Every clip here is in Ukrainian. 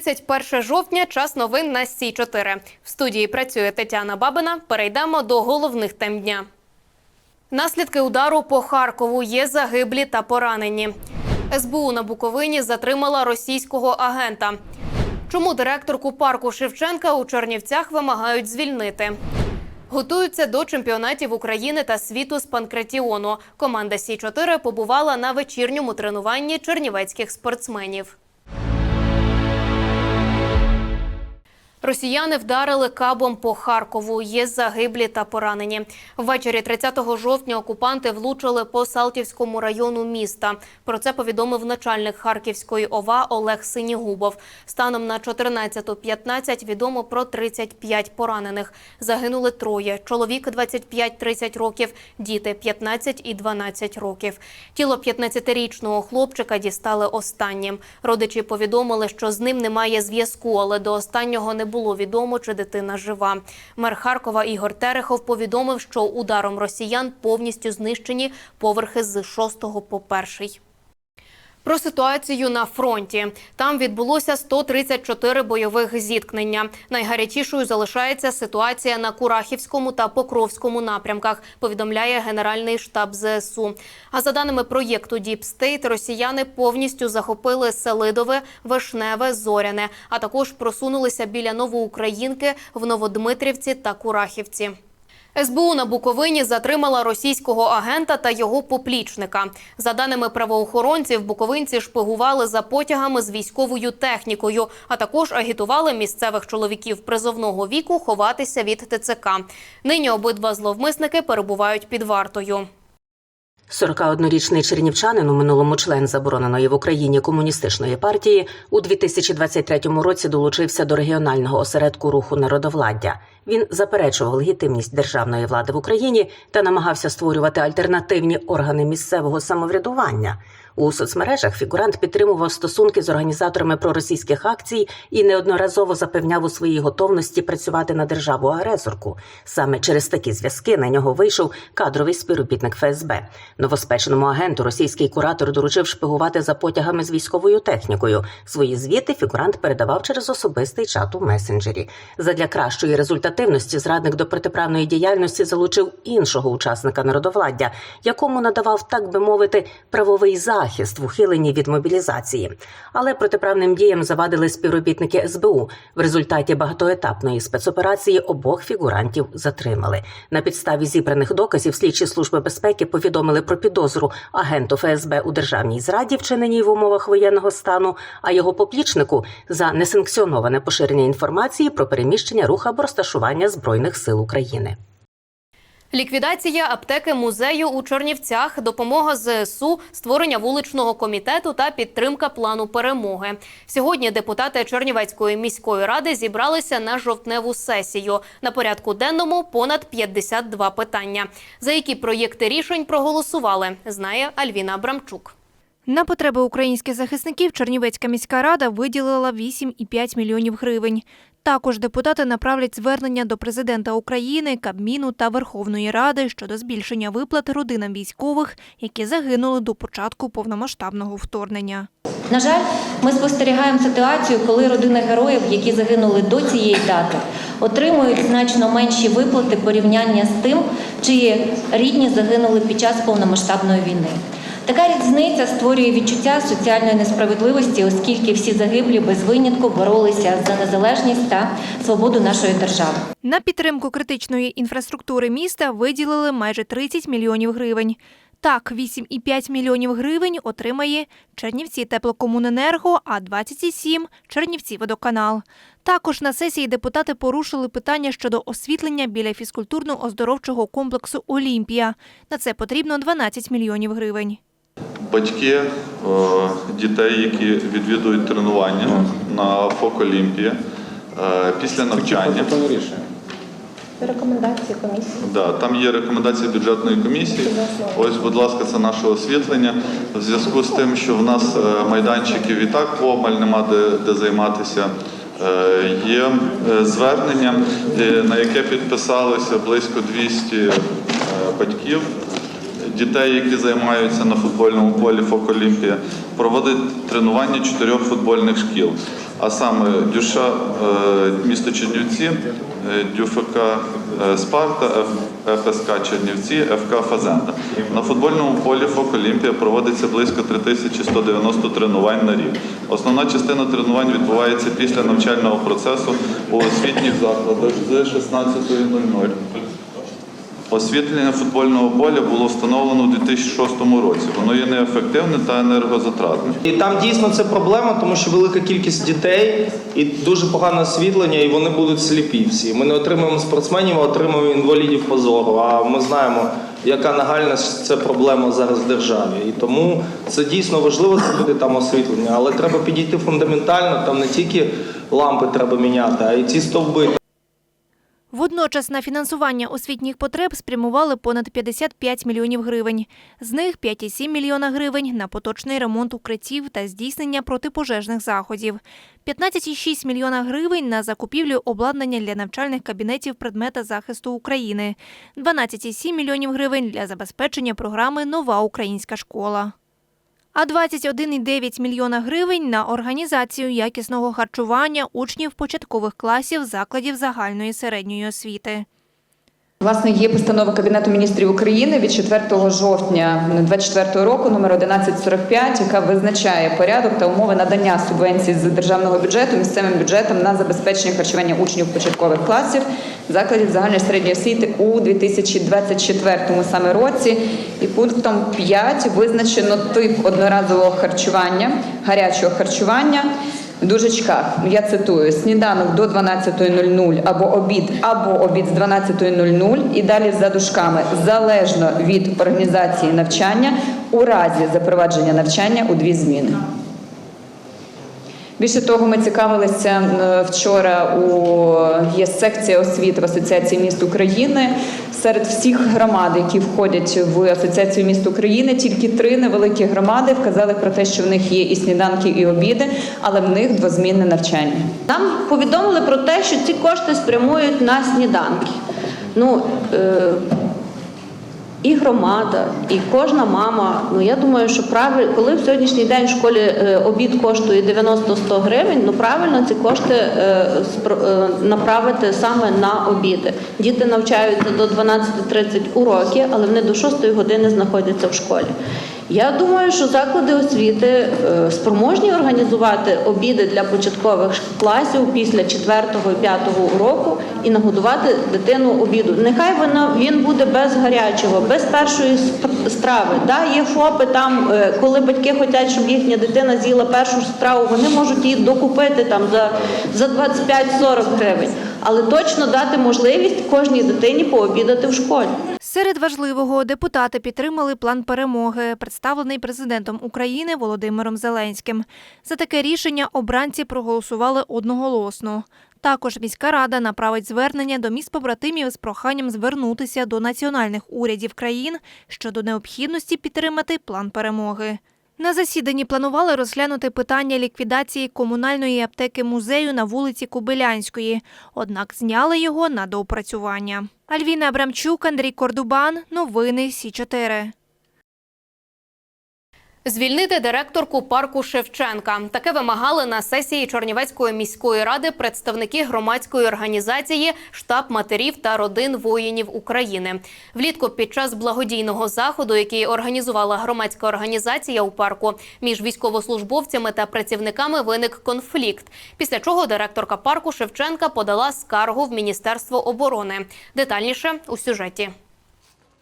31 жовтня. Час новин на Сі 4 В студії працює Тетяна Бабина. Перейдемо до головних тем дня. Наслідки удару по Харкову є загиблі та поранені. СБУ на Буковині затримала російського агента. Чому директорку парку Шевченка у Чернівцях вимагають звільнити? Готуються до чемпіонатів України та світу з панкратіону. Команда Сі 4 побувала на вечірньому тренуванні чернівецьких спортсменів. Росіяни вдарили кабом по Харкову. Є загиблі та поранені. Ввечері 30 жовтня окупанти влучили по Салтівському району міста. Про це повідомив начальник Харківської ОВА Олег Синігубов. Станом на 14.15 відомо про 35 поранених. Загинули троє: чоловік 25-30 років, діти 15 і 12 років. Тіло 15-річного хлопчика дістали останнім. Родичі повідомили, що з ним немає зв'язку, але до останнього не було відомо, чи дитина жива. Мер Харкова Ігор Терехов повідомив, що ударом росіян повністю знищені поверхи з 6 по 1. Про ситуацію на фронті там відбулося 134 бойових зіткнення. Найгарячішою залишається ситуація на Курахівському та Покровському напрямках. Повідомляє Генеральний штаб ЗСУ. А за даними проєкту State, росіяни повністю захопили Селидове, Вишневе, Зоряне, а також просунулися біля Новоукраїнки в Новодмитрівці та Курахівці. СБУ на Буковині затримала російського агента та його поплічника. За даними правоохоронців, буковинці шпигували за потягами з військовою технікою, а також агітували місцевих чоловіків призовного віку ховатися від ТЦК. Нині обидва зловмисники перебувають під вартою. 41-річний чернівчанин, у минулому член забороненої в Україні комуністичної партії, у 2023 році долучився до регіонального осередку руху народовладдя. Він заперечував легітимність державної влади в Україні та намагався створювати альтернативні органи місцевого самоврядування. У соцмережах фігурант підтримував стосунки з організаторами проросійських акцій і неодноразово запевняв у своїй готовності працювати на державу агресорку. Саме через такі зв'язки на нього вийшов кадровий співробітник ФСБ. Новоспеченому агенту російський куратор доручив шпигувати за потягами з військовою технікою. Свої звіти фігурант передавав через особистий чат у месенджері. Задля кращої результативності зрадник до протиправної діяльності залучив іншого учасника народовладдя, якому надавав, так би мовити, правовий захист в ухиленні від мобілізації. Але протиправним діям завадили співробітники СБУ. В результаті багатоетапної спецоперації обох фігурантів затримали. На підставі зібраних доказів слідчі служби безпеки повідомили про підозру агенту ФСБ у державній зраді, вчиненій в умовах воєнного стану, а його поплічнику за несанкціоноване поширення інформації про переміщення рух або розташування збройних сил України. Ліквідація аптеки музею у Чернівцях, допомога ЗСУ, створення вуличного комітету та підтримка плану перемоги. Сьогодні депутати Чернівецької міської ради зібралися на жовтневу сесію. На порядку денному понад 52 питання. За які проєкти рішень проголосували, знає Альвіна Абрамчук. На потреби українських захисників Чернівецька міська рада виділила 8,5 мільйонів гривень. Також депутати направлять звернення до президента України, Кабміну та Верховної Ради щодо збільшення виплат родинам військових, які загинули до початку повномасштабного вторгнення. На жаль, ми спостерігаємо ситуацію, коли родини героїв, які загинули до цієї дати, отримують значно менші виплати порівняння з тим, чиї рідні загинули під час повномасштабної війни. Така різниця створює відчуття соціальної несправедливості, оскільки всі загиблі без винятку боролися за незалежність та свободу нашої держави. На підтримку критичної інфраструктури міста виділили майже 30 мільйонів гривень. Так, 8,5 мільйонів гривень отримає Чернівці теплокомуненерго, а 27 – Чернівці водоканал. Також на сесії депутати порушили питання щодо освітлення біля фізкультурно-оздоровчого комплексу «Олімпія». На це потрібно 12 мільйонів гривень. Батьки е, дітей, які відвідують тренування на ФОК Олімпія е, після навчання. Рекомендації комісії. Да, там є рекомендації бюджетної комісії. Ось, будь ласка, це наше освітлення. В зв'язку з тим, що в нас е, майданчиків і так поваль, нема де, де займатися. Є звернення, на яке підписалося близько 200 е, батьків дітей, які займаються на футбольному полі ФОК Олімпія, проводить тренування чотирьох футбольних шкіл. а саме Дюша, е, місто Чернівці, е, ДЮФК е, Спарта, ФСК Чернівці, ФК Фазенда. На футбольному полі Фок Олімпія проводиться близько 3190 тренувань на рік. Основна частина тренувань відбувається після навчального процесу у освітніх закладах з 16.00. Освітлення футбольного поля було встановлено у 2006 році. Воно є неефективне та енергозатратне. І там дійсно це проблема, тому що велика кількість дітей і дуже погане освітлення, і вони будуть сліпі всі. Ми не отримуємо спортсменів, а отримуємо інвалідів позору. А ми знаємо, яка нагальна це проблема зараз в державі. І тому це дійсно важливо зробити там освітлення, але треба підійти фундаментально. Там не тільки лампи треба міняти, а й ці стовби. Водночас на фінансування освітніх потреб спрямували понад 55 мільйонів гривень. З них 5,7 мільйона гривень на поточний ремонт укриттів та здійснення протипожежних заходів. 15,6 мільйона гривень на закупівлю обладнання для навчальних кабінетів предмета захисту України. 12,7 мільйонів гривень для забезпечення програми Нова українська школа. А 21,9 мільйона гривень на організацію якісного харчування учнів початкових класів закладів загальної середньої освіти. Власне, є постанова Кабінету міністрів України від 4 жовтня 2024 року, номер 1145, яка визначає порядок та умови надання субвенцій з державного бюджету місцевим бюджетам на забезпечення харчування учнів початкових класів закладів загальної середньої освіти у 2024 саме році. І пунктом 5 визначено тип одноразового харчування, гарячого харчування. В дужечках, я цитую, сніданок до 12.00 або обід, або обід з 12.00 і далі за дужками, залежно від організації навчання у разі запровадження навчання у дві зміни. Більше того, ми цікавилися е, вчора у є секція освіти в Асоціації міст України. Серед всіх громад, які входять в Асоціацію міст України, тільки три невеликі громади вказали про те, що в них є і сніданки, і обіди, але в них двозмінне навчання. Нам повідомили про те, що ці кошти спрямують на сніданки. Ну, е, і громада, і кожна мама. Ну я думаю, що правильно, коли в сьогоднішній день в школі е, обід коштує 90-100 гривень, ну правильно ці кошти е, е, направити саме на обіди. Діти навчаються до 12.30 уроки, але вони до 6 години знаходяться в школі. Я думаю, що заклади освіти е, спроможні організувати обіди для початкових класів після 4-го і 5-го уроку і нагодувати дитину обіду. Нехай вона він буде без гарячого, без першої страви. Да, є ФОПи там, е, коли батьки хочуть, щоб їхня дитина з'їла першу страву, вони можуть її докупити там за, за 25-40 гривень. Але точно дати можливість кожній дитині пообідати в школі. Серед важливого депутати підтримали план перемоги, представлений президентом України Володимиром Зеленським. За таке рішення обранці проголосували одноголосно. Також міська рада направить звернення до міст побратимів з проханням звернутися до національних урядів країн щодо необхідності підтримати план перемоги. На засіданні планували розглянути питання ліквідації комунальної аптеки музею на вулиці Кобилянської, однак зняли його на доопрацювання. Альвіна Абрамчук, Андрій Кордубан. Новини Сі 4 Звільнити директорку парку Шевченка. Таке вимагали на сесії Чернівецької міської ради представники громадської організації Штаб матерів та родин воїнів України. Влітку під час благодійного заходу, який організувала громадська організація у парку, між військовослужбовцями та працівниками виник конфлікт. Після чого директорка парку Шевченка подала скаргу в Міністерство оборони. Детальніше у сюжеті.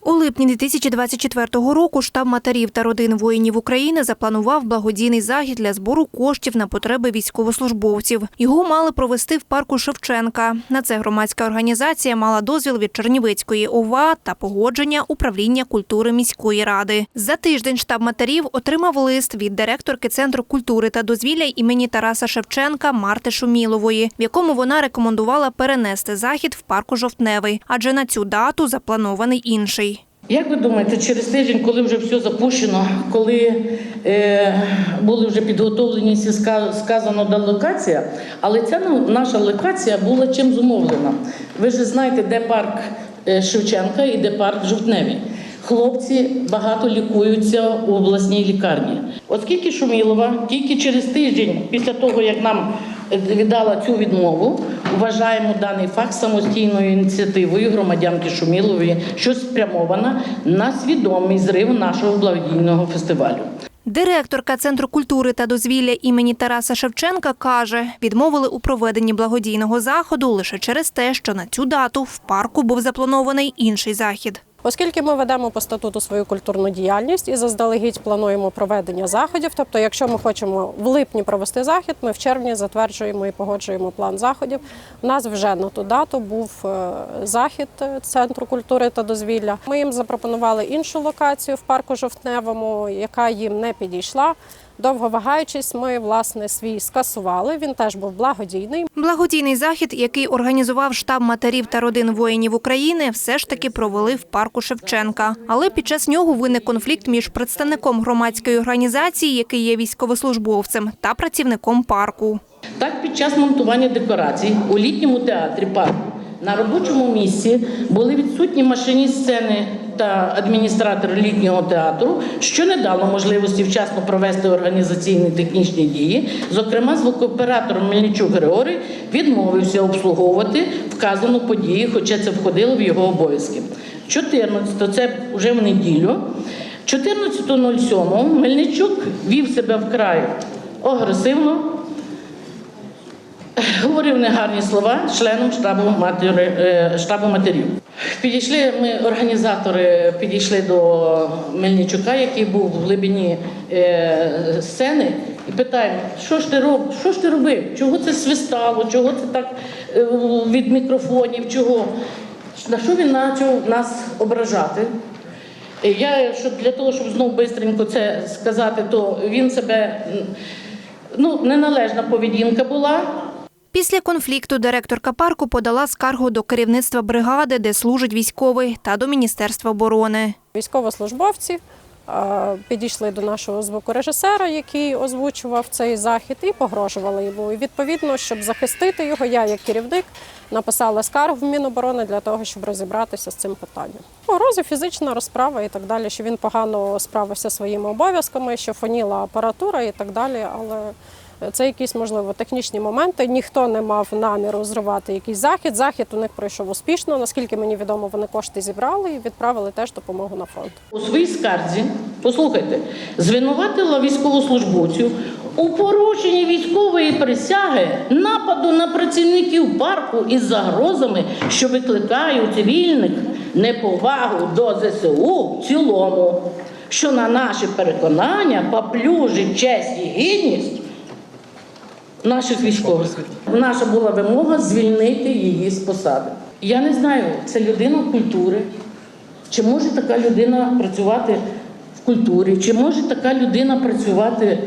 У липні 2024 року штаб матерів та родин воїнів України запланував благодійний захід для збору коштів на потреби військовослужбовців. Його мали провести в парку Шевченка. На це громадська організація мала дозвіл від Чернівецької ОВА та погодження управління культури міської ради. За тиждень штаб матерів отримав лист від директорки Центру культури та дозвілля імені Тараса Шевченка Марти Шумілової, в якому вона рекомендувала перенести захід в парку Жовтневий, адже на цю дату запланований інший. Як ви думаєте, через тиждень, коли вже все запущено, коли е, були вже підготовлені всі ска- сказано да локація, але ця ну, наша локація була чим зумовлена. Ви ж знаєте, де парк е, Шевченка і де парк Жовтневий. Хлопці багато лікуються у обласній лікарні. Оскільки Шумілова тільки через тиждень після того, як нам віддала цю відмову. Вважаємо даний факт самостійною ініціативою громадянки Шумілової, що спрямована на свідомий зрив нашого благодійного фестивалю. Директорка Центру культури та дозвілля імені Тараса Шевченка каже, відмовили у проведенні благодійного заходу лише через те, що на цю дату в парку був запланований інший захід. Оскільки ми ведемо по статуту свою культурну діяльність і заздалегідь плануємо проведення заходів. Тобто, якщо ми хочемо в липні провести захід, ми в червні затверджуємо і погоджуємо план заходів. У нас вже на ту дату був е, захід е, центру культури та дозвілля. Ми їм запропонували іншу локацію в парку Жовтневому, яка їм не підійшла. Довго вагаючись, ми власне свій скасували. Він теж був благодійний. Благодійний захід, який організував штаб матерів та родин воїнів України, все ж таки провели в парку Шевченка. Але під час нього виник конфлікт між представником громадської організації, який є військовослужбовцем, та працівником парку. Так, під час монтування декорацій у літньому театрі парку на робочому місці були відсутні машиніст сцени та адміністратор літнього театру, що не дало можливості вчасно провести організаційні технічні дії. Зокрема, звукооператор Мельничук Григорій відмовився обслуговувати вказану подію, хоча це входило в його обов'язки. 14, це вже в неділю. 14.07 Мельничук вів себе вкрай агресивно, говорив негарні слова членам штабу, матері, е, штабу матерів. Підійшли ми, організатори, підійшли до Мельничука, який був в глибині е, сцени, і питаємо, що ж ти роб, що ж ти робив? Чого це свистало? Чого це так е, від мікрофонів? Чого? На що він почав нас ображати? Я що для того, щоб знову бистренько це сказати, то він себе ну неналежна поведінка була. Після конфлікту директорка парку подала скаргу до керівництва бригади, де служить військовий, та до Міністерства оборони. Військовослужбовці підійшли до нашого звукорежисера, який озвучував цей захід, і погрожували йому. І відповідно, щоб захистити його, я як керівник написала скаргу в Міноборони для того, щоб розібратися з цим питанням. Погрози, фізична розправа і так далі, що він погано справився своїми обов'язками, що фоніла апаратура і так далі. Але це якісь, можливо, технічні моменти. Ніхто не мав наміру зривати якийсь захід. Захід у них пройшов успішно. Наскільки мені відомо, вони кошти зібрали і відправили теж допомогу на фронт. У своїй скарзі, послухайте, звинуватила військовослужбовців у порушенні військової присяги нападу на працівників парку із загрозами, що викликає у цивільних неповагу до ЗСУ в цілому, що на наші переконання поплюжить честь і гідність наших військових. Наша була вимога звільнити її з посади. Я не знаю, це людина культури. Чи може така людина працювати в культурі? Чи може така людина працювати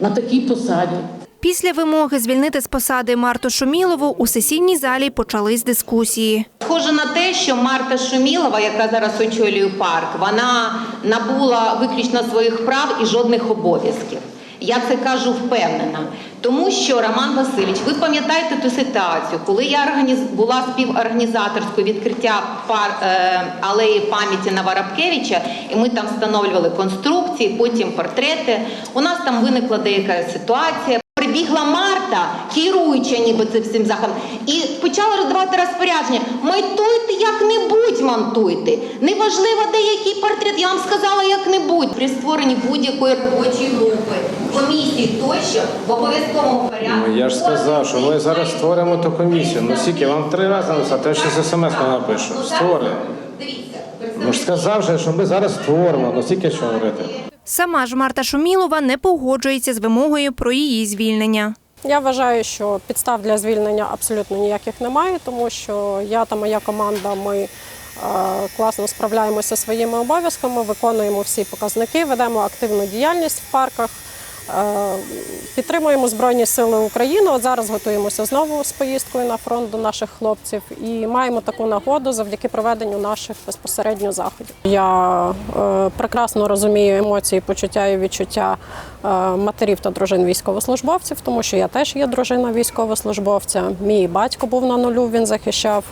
на такій посаді? Після вимоги звільнити з посади Марту Шумілову у сесійній залі почались дискусії. Схоже на те, що Марта Шумілова, яка зараз очолює парк, вона набула виключно своїх прав і жодних обов'язків. Я це кажу впевнена, тому що Роман Васильович, ви пам'ятаєте ту ситуацію, коли я була співорганізаторською відкриття пар... е... алеї пам'яті на Воробкевича, і ми там встановлювали конструкції, потім портрети. У нас там виникла деяка ситуація. Прибігла Марта, керуюча ніби цим всім заходом, і почала роздавати розпорядження. Монтуйте як-небудь монтуйте. Неважливо, де який портрет. Я вам сказала як-небудь. При створенні будь-якої робочої групи, комісії тощо в обов'язковому порядку. Ну, я ж сказав, що ми зараз створимо ту комісію. Ну скільки, вам три рази написати, я ще смс напишу. Створимо. Дивіться, Ну ж сказав же, що ми зараз створимо, ну скільки що говорити. Сама ж Марта Шумілова не погоджується з вимогою про її звільнення. Я вважаю, що підстав для звільнення абсолютно ніяких немає, тому що я та моя команда ми е, класно справляємося своїми обов'язками, виконуємо всі показники, ведемо активну діяльність в парках. Е, Підтримуємо Збройні Сили України. От зараз готуємося знову з поїздкою на фронт до наших хлопців і маємо таку нагоду завдяки проведенню наших безпосередньо заходів. Я е, прекрасно розумію емоції, почуття і відчуття е, матерів та дружин військовослужбовців, тому що я теж є дружина військовослужбовця. Мій батько був на нулю, він захищав,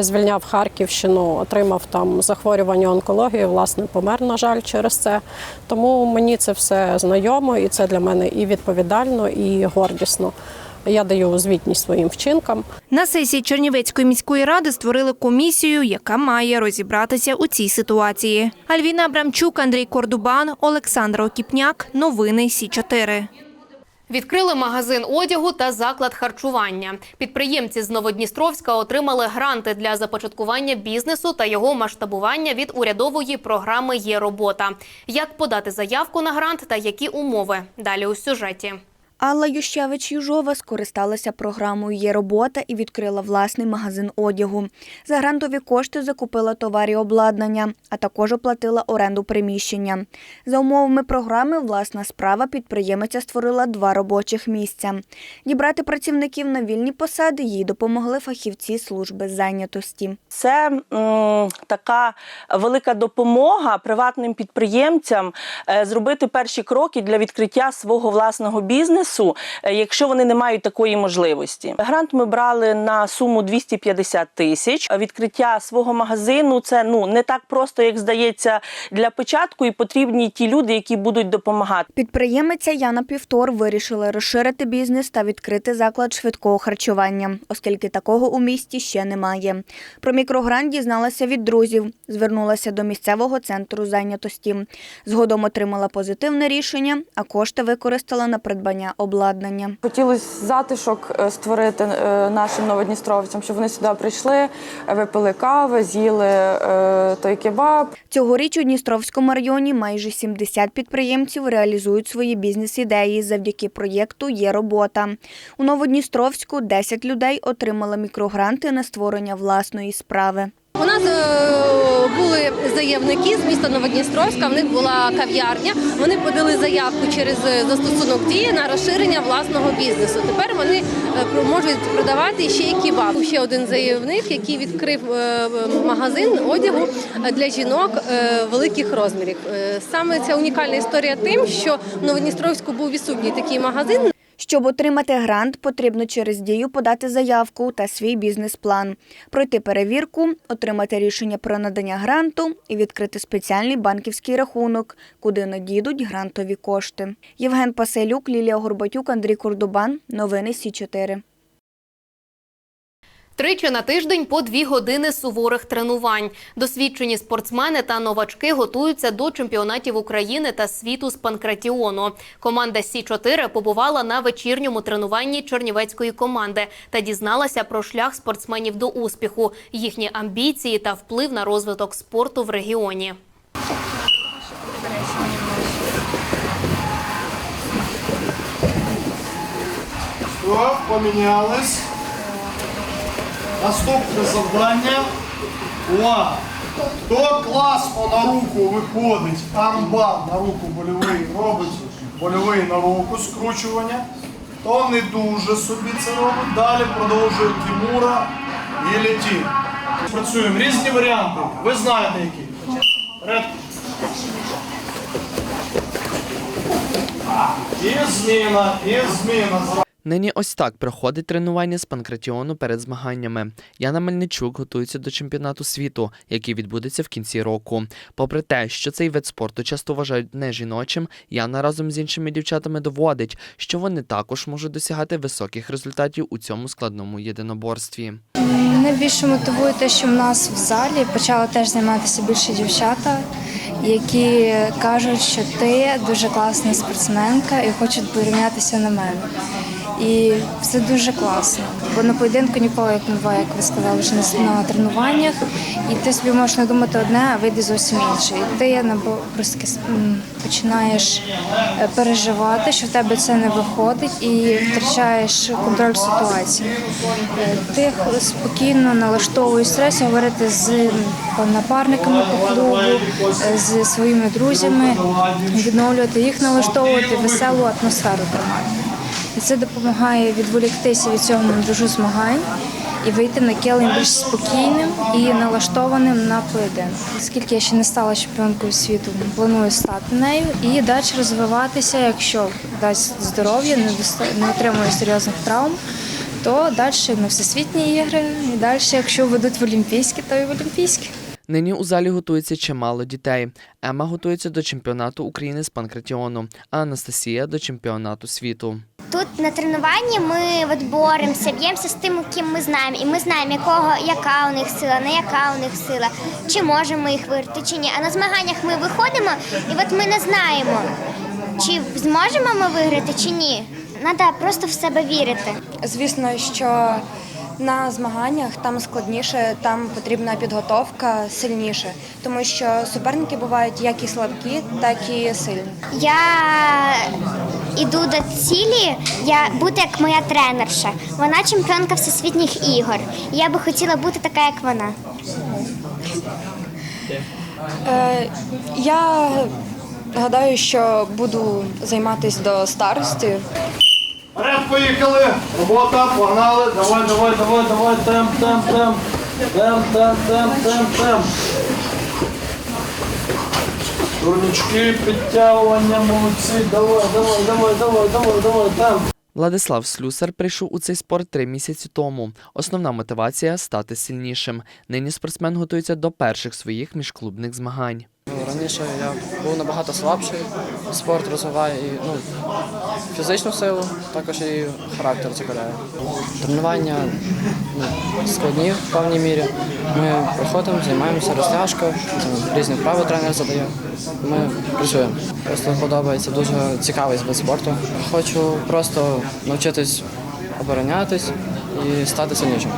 звільняв Харківщину, отримав там захворювання онкології, власне, помер, на жаль, через це. Тому мені це все знайомо, і це для мене і відповідально, і гордісно. Я даю звітність своїм вчинкам. На сесії Чернівецької міської ради створили комісію, яка має розібратися у цій ситуації. Альвіна Абрамчук, Андрій Кордубан, Олександр Окіпняк. Новини Сі 4 Відкрили магазин одягу та заклад харчування. Підприємці з Новодністровська отримали гранти для започаткування бізнесу та його масштабування від урядової програми Є робота. Як подати заявку на грант та які умови? Далі у сюжеті. Алла Ющевич-Южова скористалася програмою «Є робота» і відкрила власний магазин одягу. За грантові кошти закупила товар і обладнання, а також оплатила оренду приміщення. За умовами програми «Власна справа» підприємиця створила два робочих місця. Дібрати працівників на вільні посади їй допомогли фахівці служби зайнятості. Це м, така велика допомога приватним підприємцям е, зробити перші кроки для відкриття свого власного бізнесу, е, якщо вони не мають такої можливості. Грант ми брали на суму 250 тисяч. Відкриття свого магазину це ну не так просто, як здається, для початку, і потрібні ті люди, які будуть допомагати. Підприємиця Яна Півтор вирішила розширити бізнес та відкрити заклад швидкого харчування, оскільки такого у місті ще немає. Про мікрогрант дізналася від друзів, звернулася до місцевого центру зайнятості. Згодом отримала позитивне рішення, а кошти використала на придбання обладнання. Хотілося затишок е, створити е, нашим новодністровцям, щоб вони сюди прийшли, випили кави, з'їли е, той кебаб. Цьогоріч у Дністровському районі майже 70 підприємців реалізують свої бізнес-ідеї завдяки проєкту Є робота. У Новодністровську 10 людей отримали мікрогранти на створення власної справи. У нас е, були заявники з міста Новодністровська. В них була кав'ярня. Вони подали заявку через е, застосунок дії на розширення власного бізнесу. Тепер вони е, можуть продавати ще й кебаб. Ще один заявник, який відкрив магазин одягу для жінок великих розмірів. Саме ця унікальна історія тим, що в Новодністровську був відсутній такий магазин. Щоб отримати грант, потрібно через дію подати заявку та свій бізнес-план, пройти перевірку, отримати рішення про надання гранту і відкрити спеціальний банківський рахунок, куди надійдуть грантові кошти. Євген Паселюк, Лілія Горбатюк, Андрій Курдубан, Новини Сі 4 Тричі на тиждень по дві години суворих тренувань. Досвідчені спортсмени та новачки готуються до чемпіонатів України та світу з панкратіону. Команда Сі 4 побувала на вечірньому тренуванні чернівецької команди та дізналася про шлях спортсменів до успіху, їхні амбіції та вплив на розвиток спорту в регіоні. Стоп, помінялись. Наступне завдання. Увага! Хто класно на руку виходить, армбар на руку больовий робить больовий на руку, скручування, то не дуже собі це робить. Далі продовжує Тимура і Летін. Працюємо різні варіанти. Ви знаєте які. Вперед. І зміна, і зміна. Нині ось так проходить тренування з панкратіону перед змаганнями. Яна Мельничук готується до чемпіонату світу, який відбудеться в кінці року. Попри те, що цей вид спорту часто вважають не жіночим, Яна разом з іншими дівчатами доводить, що вони також можуть досягати високих результатів у цьому складному єдиноборстві. Мене більше мотивує те, що в нас в залі почали теж займатися більше дівчата, які кажуть, що ти дуже класна спортсменка і хочуть порівнятися на мене. І це дуже класно. Бо на поєдинку ніколи як не буває, як ви сказали, що на- тренуваннях, і ти собі можеш надумати одне, а вийде зовсім інше. І ти набо- просто починаєш е, переживати, що в тебе це не виходить, і втрачаєш контроль ситуації. Е, Ти спокійно налаштовуєш стрес, говорити з напарниками по клубу, е, з своїми друзями, відновлювати їх, налаштовувати веселу атмосферу тримати. І це допомагає відволіктися від цього мандружу змагань і вийти на килим більш спокійним і налаштованим на поєдинок. Оскільки я ще не стала чемпіонкою світу, планую стати нею і далі розвиватися, якщо дасть здоров'я, не отримую серйозних травм. То далі на всесвітні ігри, і далі, якщо ведуть в Олімпійські, то і в Олімпійські. Нині у залі готується чимало дітей. Ема готується до чемпіонату України з панкратіону, а Анастасія до чемпіонату світу. Тут на тренуванні ми от боремося, б'ємося з тим, ким ми знаємо. І ми знаємо, якого, яка у них сила, не яка у них сила, чи можемо ми їх виграти, чи ні. А на змаганнях ми виходимо, і от ми не знаємо, чи зможемо ми виграти, чи ні. Треба просто в себе вірити. Звісно, що на змаганнях там складніше, там потрібна підготовка сильніше, тому що суперники бувають як і слабкі, так і сильні. Я іду до цілі, я бути як моя тренерша. Вона чемпіонка всесвітніх ігор. Я би хотіла бути така, як вона. Е, я гадаю, що буду займатися до старості. Вперед, поїхали! Робота, погнали! Давай, давай, давай, давай, темп, темп, темп. Темп, темп, темп, темп, темп. Турнічки, підтягування, молодці. Давай, давай, давай, давай, давай, давай, темп. Владислав Слюсар прийшов у цей спорт три місяці тому. Основна мотивація стати сильнішим. Нині спортсмен готується до перших своїх міжклубних змагань. Ну, раніше я був набагато слабший. Спорт розвиває і ну, фізичну силу, також і характер закаляє. Тренування ну, складні в певній мірі. Ми приходимо, займаємося розтяжкою, різні вправи тренер задає. Ми працюємо. Просто подобається дуже цікавий вид спорту. Хочу просто навчитись оборонятись і стати сильнішим.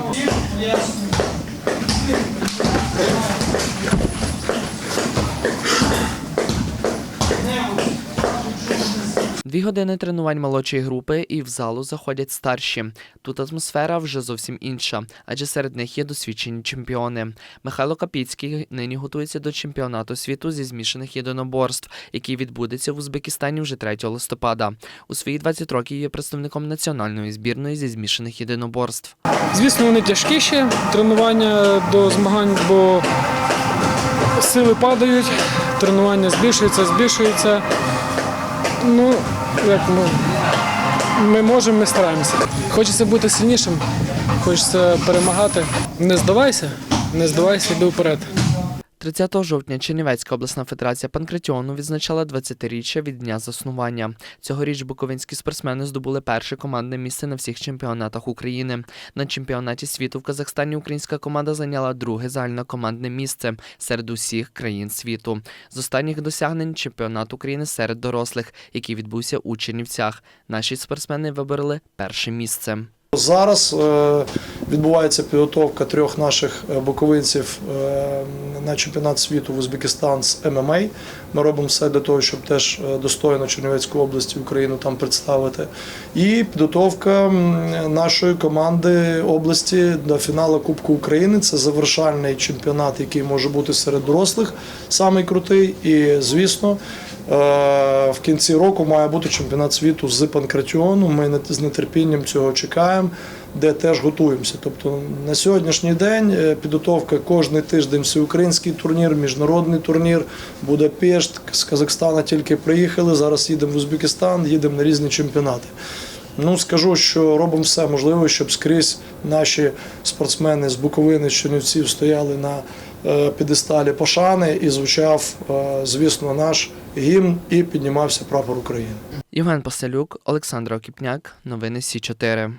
Дві години тренувань молодшої групи і в залу заходять старші. Тут атмосфера вже зовсім інша, адже серед них є досвідчені чемпіони. Михайло Капіцький нині готується до чемпіонату світу зі змішаних єдиноборств, який відбудеться в Узбекистані вже 3 листопада. У свої 20 років є представником національної збірної зі змішаних єдиноборств. Звісно, вони тяжкіші тренування до змагань, бо сили падають, тренування збільшується, збільшується. Ну, як ми, ми можемо, ми стараємося. Хочеться бути сильнішим, хочеться перемагати. Не здавайся, не здавайся, йди вперед. 30 жовтня Чернівецька обласна федерація панкратіону відзначала 20-річчя від дня заснування. Цьогоріч буковинські спортсмени здобули перше командне місце на всіх чемпіонатах України. На чемпіонаті світу в Казахстані українська команда зайняла друге загальнокомандне місце серед усіх країн світу. З останніх досягнень чемпіонат України серед дорослих, який відбувся у Чернівцях. Наші спортсмени вибороли перше місце. Зараз е, відбувається підготовка трьох наших е, боковинців е, на чемпіонат світу в Узбекистан з ММА. Ми робимо все для того, щоб теж достойно Чернівецької області Україну там представити. І підготовка нашої команди області до фіналу Кубку України. Це завершальний чемпіонат, який може бути серед дорослих, самий крутий. І звісно. Е, В кінці року має бути чемпіонат світу з панкратіону. Ми з нетерпінням цього чекаємо, де теж готуємося. Тобто на сьогоднішній день е, підготовка кожний тиждень всеукраїнський турнір, міжнародний турнір, Будапешт, з Казахстана тільки приїхали. Зараз їдемо в Узбекистан, їдемо на різні чемпіонати. Ну, скажу, що робимо все можливе, щоб скрізь наші спортсмени з Буковини, з Чернівців стояли на підесталі пошани і звучав, е, звісно, наш гімн і піднімався прапор України. Євген Паселюк, Олександр Окіпняк. Новини Сі 4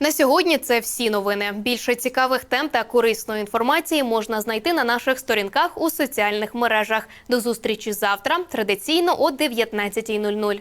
На сьогодні це всі новини. Більше цікавих тем та корисної інформації можна знайти на наших сторінках у соціальних мережах. До зустрічі завтра, традиційно о 19.00.